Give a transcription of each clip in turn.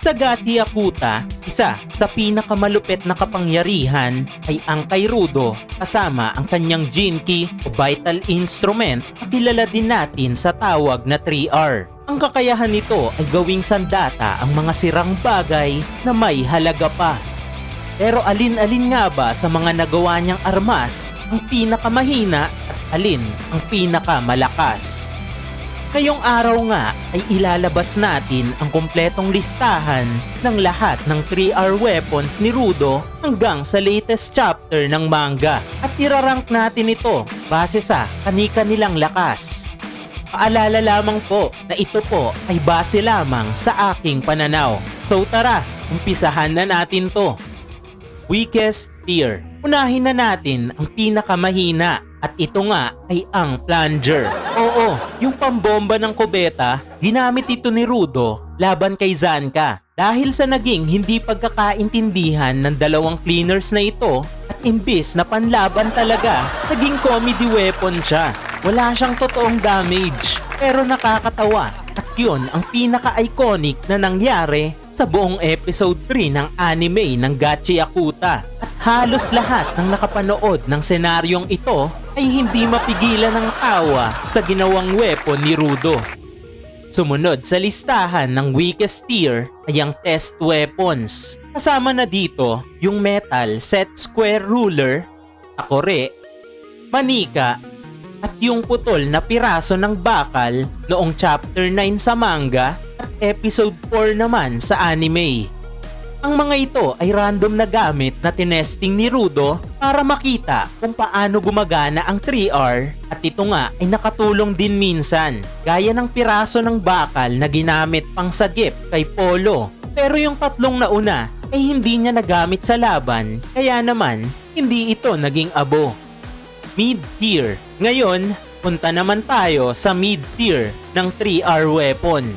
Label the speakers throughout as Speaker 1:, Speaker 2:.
Speaker 1: Sa Akuta, isa sa pinakamalupit na kapangyarihan ay ang kay Rudo kasama ang kanyang Jinki o vital instrument na kilala din natin sa tawag na 3R. Ang kakayahan nito ay gawing sandata ang mga sirang bagay na may halaga pa. Pero alin-alin nga ba sa mga nagawa niyang armas ang pinakamahina at alin ang pinakamalakas? Ngayong araw nga ay ilalabas natin ang kompletong listahan ng lahat ng 3R weapons ni Rudo hanggang sa latest chapter ng manga at irarank natin ito base sa kanika nilang lakas. Paalala lamang po na ito po ay base lamang sa aking pananaw. So tara, umpisahan na natin to. Weakest tier. Unahin na natin ang pinakamahina at ito nga ay ang plunger. Oo, yung pambomba ng kubeta, ginamit ito ni Rudo laban kay Zanka. Dahil sa naging hindi pagkakaintindihan ng dalawang cleaners na ito at imbis na panlaban talaga, naging comedy weapon siya. Wala siyang totoong damage pero nakakatawa at yun ang pinaka-iconic na nangyari sa buong episode 3 ng anime ng Gachi Akuta. At halos lahat ng nakapanood ng senaryong ito ay hindi mapigilan ng tawa sa ginawang weapon ni Rudo. Sumunod sa listahan ng weakest tier ay ang test weapons. Kasama na dito yung metal set square ruler, akore, manika, at yung putol na piraso ng bakal noong chapter 9 sa manga at episode 4 naman sa anime. Ang mga ito ay random na gamit na tinesting ni Rudo para makita kung paano gumagana ang 3R at ito nga ay nakatulong din minsan gaya ng piraso ng bakal na ginamit pang sagip kay Polo. Pero yung tatlong nauna ay hindi niya nagamit sa laban kaya naman hindi ito naging abo. Mid-tier. Ngayon, punta naman tayo sa mid-tier ng 3R weapon.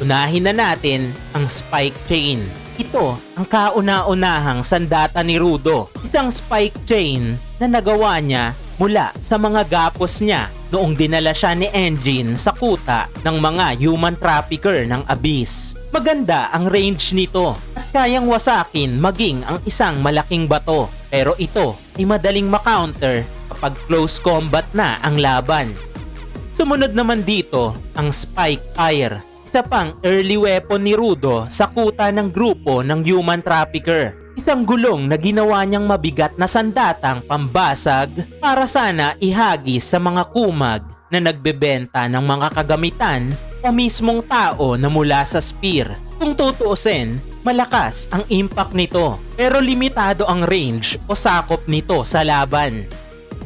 Speaker 1: Unahin na natin ang spike chain. Ito ang kauna-unahang sandata ni Rudo. Isang spike chain na nagawa niya mula sa mga gapos niya noong dinala siya ni Engine sa kuta ng mga human trafficker ng Abyss. Maganda ang range nito at kayang wasakin maging ang isang malaking bato. Pero ito ay madaling makounter kapag close combat na ang laban. Sumunod naman dito ang Spike Fire isa pang early weapon ni Rudo sa kuta ng grupo ng human trafficker. Isang gulong na ginawa niyang mabigat na sandatang pambasag para sana ihagis sa mga kumag na nagbebenta ng mga kagamitan o mismong tao na mula sa spear. Kung tutuusin, malakas ang impact nito pero limitado ang range o sakop nito sa laban.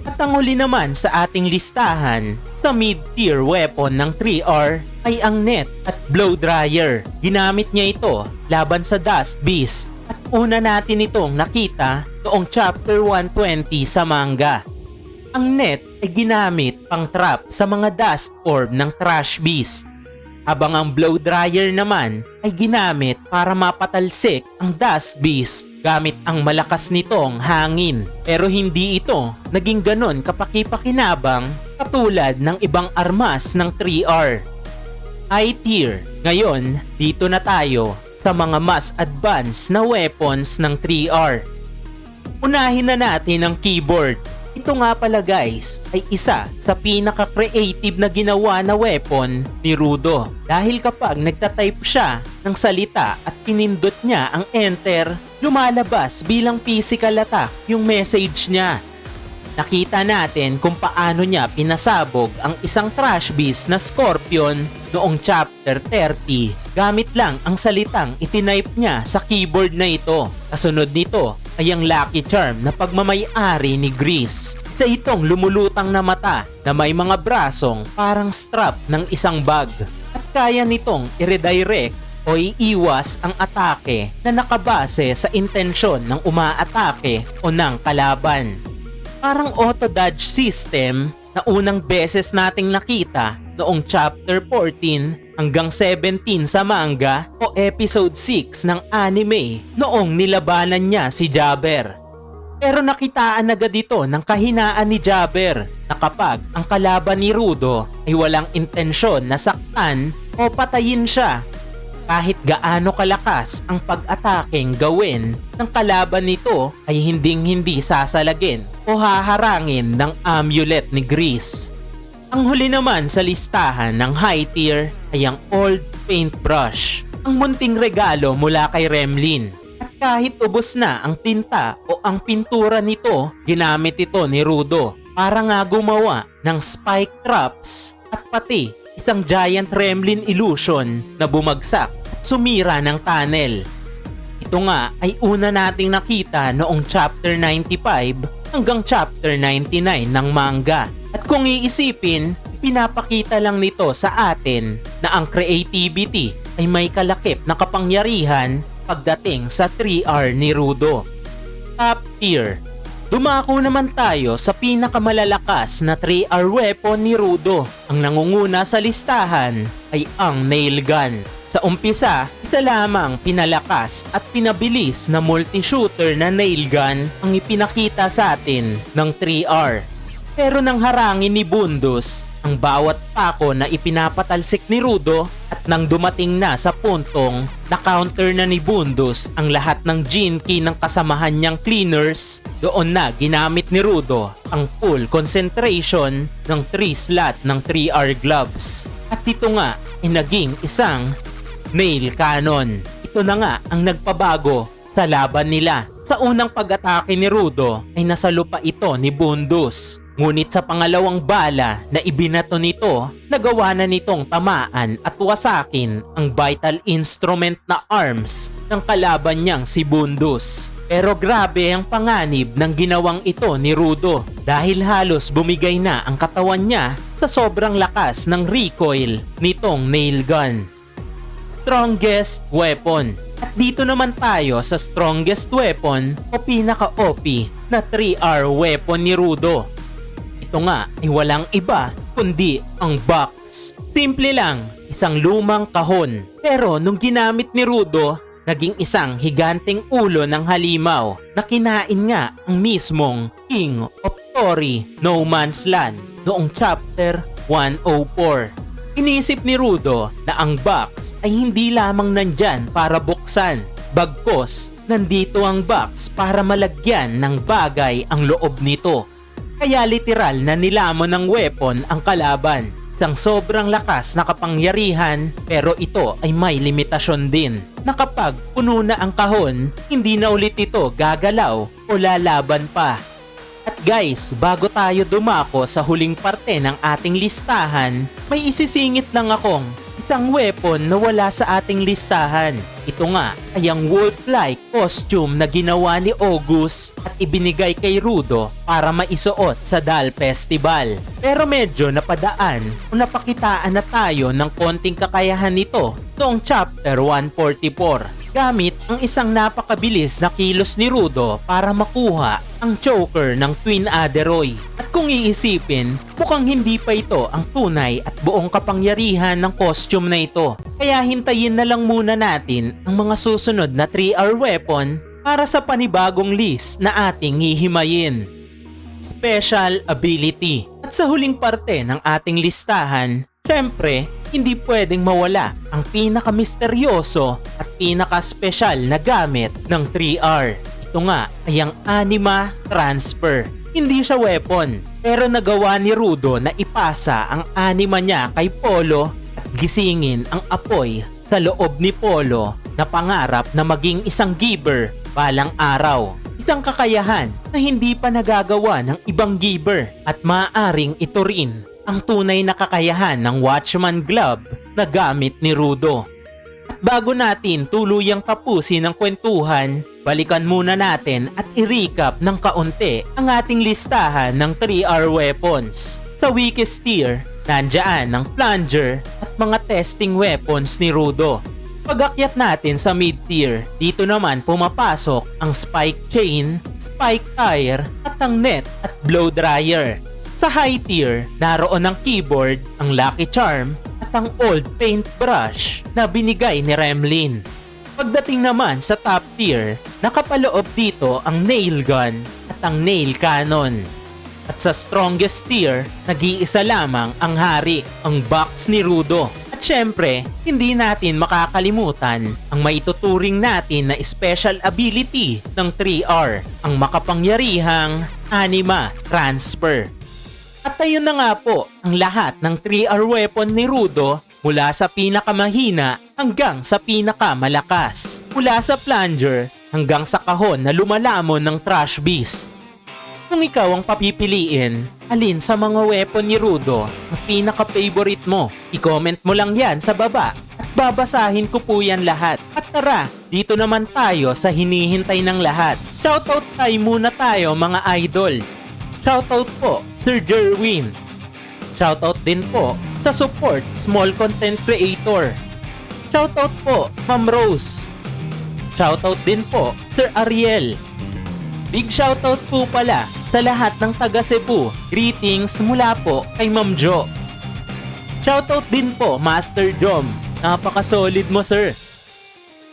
Speaker 1: At ang huli naman sa ating listahan sa mid-tier weapon ng 3R ay ang net at blow dryer. Ginamit niya ito laban sa Dust Beast at una natin itong nakita noong chapter 120 sa manga. Ang net ay ginamit pang trap sa mga dust orb ng Trash Beast habang ang blow dryer naman ay ginamit para mapatalsik ang dust beast gamit ang malakas nitong hangin. Pero hindi ito naging ganon kapakipakinabang katulad ng ibang armas ng 3R. I tier. Ngayon, dito na tayo sa mga mas advanced na weapons ng 3R. Unahin na natin ang keyboard ito nga pala guys ay isa sa pinaka-creative na ginawa na weapon ni Rudo. Dahil kapag nagtatype siya ng salita at pinindot niya ang enter, lumalabas bilang physical attack yung message niya. Nakita natin kung paano niya pinasabog ang isang trash beast na Scorpion noong chapter 30 gamit lang ang salitang itinipe niya sa keyboard na ito. Kasunod nito ay ang lucky charm na pagmamayari ni Grease. Isa itong lumulutang na mata na may mga brasong parang strap ng isang bag at kaya nitong i-redirect o iiwas ang atake na nakabase sa intensyon ng umaatake o ng kalaban. Parang auto-dodge system na unang beses nating nakita noong chapter 14 hanggang 17 sa manga o episode 6 ng anime noong nilabanan niya si Jabber. Pero nakitaan agad dito ng kahinaan ni Jabber na kapag ang kalaban ni Rudo ay walang intensyon na saktan o patayin siya, kahit gaano kalakas ang pag-ataking gawin ng kalaban nito ay hinding-hindi sasalagin o haharangin ng amulet ni Grease. Ang huli naman sa listahan ng high tier ay ang old paintbrush, ang munting regalo mula kay Remlin. At kahit ubos na ang tinta o ang pintura nito, ginamit ito ni Rudo para nga gumawa ng spike traps at pati isang giant Remlin illusion na bumagsak sumira ng tunnel. Ito nga ay una nating nakita noong chapter 95 hanggang chapter 99 ng manga. At kung iisipin, pinapakita lang nito sa atin na ang creativity ay may kalakip na kapangyarihan pagdating sa 3R ni Rudo. Top tier Dumako naman tayo sa pinakamalalakas na 3R weapon ni Rudo. Ang nangunguna sa listahan ay ang nail gun. Sa umpisa, isa lamang pinalakas at pinabilis na multi-shooter na nail gun ang ipinakita sa atin ng 3R. Pero nang harangin ni Bundos ang bawat pako na ipinapatalsik ni Rudo at nang dumating na sa puntong na counter na ni Bundos ang lahat ng key ng kasamahan niyang cleaners, doon na ginamit ni Rudo ang full concentration ng 3 slot ng 3R gloves. At ito nga ay naging isang nail cannon. Ito na nga ang nagpabago sa laban nila. Sa unang pag-atake ni Rudo ay nasa lupa ito ni Bundos. Ngunit sa pangalawang bala na ibinato nito, nagawa na nitong tamaan at wasakin ang vital instrument na arms ng kalaban niyang si Bundos. Pero grabe ang panganib ng ginawang ito ni Rudo dahil halos bumigay na ang katawan niya sa sobrang lakas ng recoil nitong nail gun strongest weapon. At dito naman tayo sa strongest weapon o pinaka-OP na 3R weapon ni Rudo. Ito nga ay walang iba kundi ang box. Simple lang, isang lumang kahon. Pero nung ginamit ni Rudo, naging isang higanting ulo ng halimaw na kinain nga ang mismong King of Tori No Man's Land noong chapter 104. Inisip ni Rudo na ang box ay hindi lamang nandyan para buksan. Bagkos, nandito ang box para malagyan ng bagay ang loob nito. Kaya literal na nilamon ng weapon ang kalaban. Isang sobrang lakas na kapangyarihan pero ito ay may limitasyon din na kapag puno na ang kahon, hindi na ulit ito gagalaw o lalaban pa. At guys, bago tayo dumako sa huling parte ng ating listahan, may isisingit lang akong isang weapon na wala sa ating listahan. Ito nga ay ang wolf-like costume na ginawa ni August at ibinigay kay Rudo para maisuot sa Dal Festival. Pero medyo napadaan o napakitaan na tayo ng konting kakayahan nito noong chapter 144 gamit ang isang napakabilis na kilos ni Rudo para makuha ang choker ng Twin Aderoy. At kung iisipin, mukhang hindi pa ito ang tunay at buong kapangyarihan ng costume na ito. Kaya hintayin na lang muna natin ang mga susunod na 3R weapon para sa panibagong list na ating hihimayin. Special Ability At sa huling parte ng ating listahan, syempre, hindi pwedeng mawala ang pinakamisteryoso at pinaka-special na gamit ng 3R. Ito nga ay ang Anima Transfer. Hindi siya weapon, pero nagawa ni Rudo na ipasa ang anima niya kay Polo at gisingin ang apoy sa loob ni Polo na pangarap na maging isang giver balang araw. Isang kakayahan na hindi pa nagagawa ng ibang giver at maaaring ito rin ang tunay na kakayahan ng Watchman Glove na gamit ni Rudo. At bago natin tuluyang tapusin ang kwentuhan, balikan muna natin at i-recap ng kaunti ang ating listahan ng 3R weapons. Sa weakest tier, nandyan ang plunger at mga testing weapons ni Rudo. Pag-akyat natin sa mid-tier, dito naman pumapasok ang spike chain, spike tire at ang net at blow dryer. Sa high tier, naroon ang keyboard, ang lucky charm at ang old paintbrush na binigay ni Remlin. Pagdating naman sa top tier, nakapaloob dito ang nail gun at ang nail cannon. At sa strongest tier, nag-iisa lamang ang hari, ang box ni Rudo. At syempre, hindi natin makakalimutan ang maituturing natin na special ability ng 3R, ang makapangyarihang Anima Transfer. At ayun na nga po ang lahat ng 3R weapon ni Rudo mula sa pinakamahina hanggang sa pinakamalakas. Mula sa plunger hanggang sa kahon na lumalamon ng trash beast. Kung ikaw ang papipiliin, alin sa mga weapon ni Rudo ang pinaka-favorite mo? I-comment mo lang yan sa baba at babasahin ko po yan lahat. At tara, dito naman tayo sa hinihintay ng lahat. Shoutout tayo muna tayo mga idol. Shoutout po, Sir Jerwin. Shoutout din po sa support small content creator. Shoutout po, Ma'am Rose. Shoutout din po, Sir Ariel. Big shoutout po pala sa lahat ng taga Cebu. Greetings mula po kay Ma'am Jo. Shoutout din po, Master Jom. Napaka-solid mo, sir.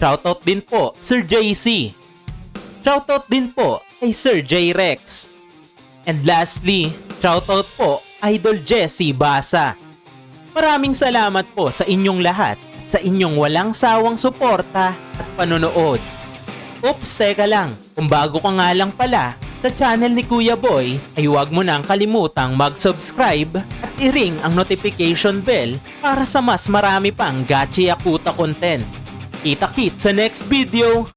Speaker 1: Shoutout din po, Sir JC. Shoutout din po kay Sir J Rex. And lastly, shoutout po Idol Jesse Basa. Maraming salamat po sa inyong lahat sa inyong walang sawang suporta at panonood. Oops, teka lang. Kung bago ka nga lang pala sa channel ni Kuya Boy, ay huwag mo nang kalimutang mag-subscribe at i-ring ang notification bell para sa mas marami pang Gachi Akuta content. Kita-kit sa next video!